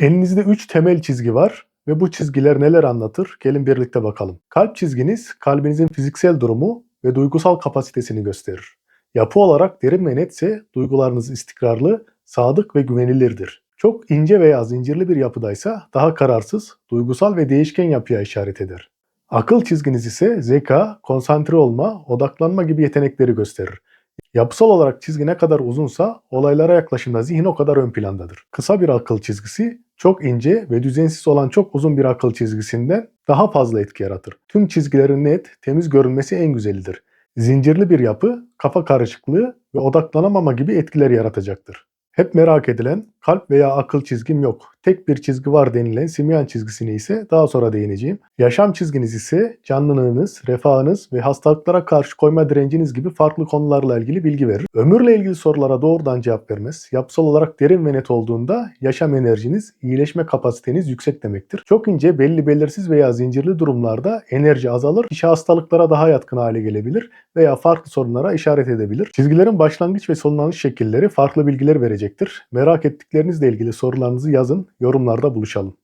Elinizde 3 temel çizgi var ve bu çizgiler neler anlatır? Gelin birlikte bakalım. Kalp çizginiz kalbinizin fiziksel durumu ve duygusal kapasitesini gösterir. Yapı olarak derin ve netse duygularınız istikrarlı, sadık ve güvenilirdir. Çok ince veya zincirli bir yapıdaysa daha kararsız, duygusal ve değişken yapıya işaret eder. Akıl çizginiz ise zeka, konsantre olma, odaklanma gibi yetenekleri gösterir. Yapısal olarak çizgi ne kadar uzunsa olaylara yaklaşımda zihin o kadar ön plandadır. Kısa bir akıl çizgisi çok ince ve düzensiz olan çok uzun bir akıl çizgisinden daha fazla etki yaratır. Tüm çizgilerin net, temiz görünmesi en güzelidir. Zincirli bir yapı kafa karışıklığı ve odaklanamama gibi etkiler yaratacaktır. Hep merak edilen kalp veya akıl çizgim yok. Tek bir çizgi var denilen simyan çizgisine ise daha sonra değineceğim. Yaşam çizginiz ise canlılığınız, refahınız ve hastalıklara karşı koyma direnciniz gibi farklı konularla ilgili bilgi verir. Ömürle ilgili sorulara doğrudan cevap vermez. Yapısal olarak derin ve net olduğunda yaşam enerjiniz, iyileşme kapasiteniz yüksek demektir. Çok ince, belli belirsiz veya zincirli durumlarda enerji azalır. Kişi hastalıklara daha yatkın hale gelebilir veya farklı sorunlara işaret edebilir. Çizgilerin başlangıç ve sonlanış şekilleri farklı bilgiler verecektir. Merak ettiklerinizle ilgili sorularınızı yazın, yorumlarda buluşalım.